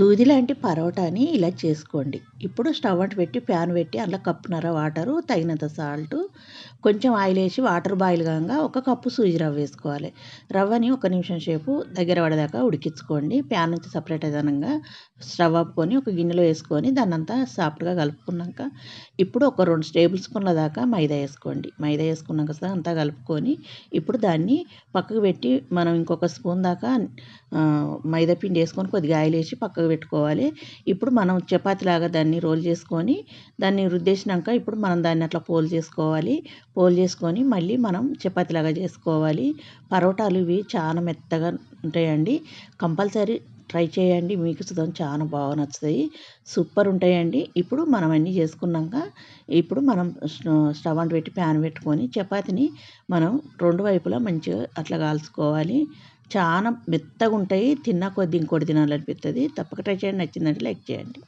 దూది లాంటి పరోటాని ఇలా చేసుకోండి. ఇప్పుడు స్టవ్ అంటు పెట్టి ప్యాన్ పెట్టి అందులో కప్పున్నర వాటరు తగినంత సాల్ట్ కొంచెం ఆయిల్ వేసి వాటర్ బాయిల్ కాగా ఒక కప్పు సూజి రవ్వ వేసుకోవాలి. రవ్వని ఒక నిమిషం సేపు దగ్గర పడేదాకా ఉడికించుకోండి. ప్యాన్ నుంచి సపరేట్ అదనంగా స్టవ్ ఆపుకొని ఒక గిన్నెలో వేసుకొని దాన్ని అంతా సాఫ్ట్గా కలుపుకున్నాక ఇప్పుడు ఒక రెండు టేబుల్ స్పూన్ల దాకా మైదా వేసుకోండి. మైదా వేసుకున్నాక అంతా కలుపుకొని ఇప్పుడు దాన్ని పక్కకు పెట్టి మనం ఇంకొక స్పూన్ దాకా మైదా పిండి వేసుకొని కొద్దిగా ఆయిల్ వేసి పక్కకు పెట్టుకోవాలి. ఇప్పుడు మనం చపాతీలాగా దాన్ని రోల్ చేసుకొని దాన్ని రుద్దేసినాక ఇప్పుడు మనం దాన్ని అట్లా పోల్ చేసుకోవాలి. చేసుకోవాలి పోల్ చేసుకొని మళ్ళీ మనం చపాతీలాగా చేసుకోవాలి. పరోటాలు ఇవి చాలా మెత్తగా ఉంటాయండి. కంపల్సరీ ట్రై చేయండి. మీకు సుతం చాలా బాగా నచ్చుతాయి. సూపర్ ఉంటాయండి. ఇప్పుడు మనం అన్నీ చేసుకున్నాక ఇప్పుడు మనం స్టవ్ అంటు పెట్టి ప్యాన్ పెట్టుకొని చపాతీని మనం రెండు వైపులా మంచిగా అట్లా కాల్చుకోవాలి. చాలా మెత్తగా ఉంటాయి. తిన్న కొద్ది ఇంకోటి తినాలనిపిస్తుంది తప్పక ట్రై చేయండి. నచ్చిందంటే లైక్ చేయండి.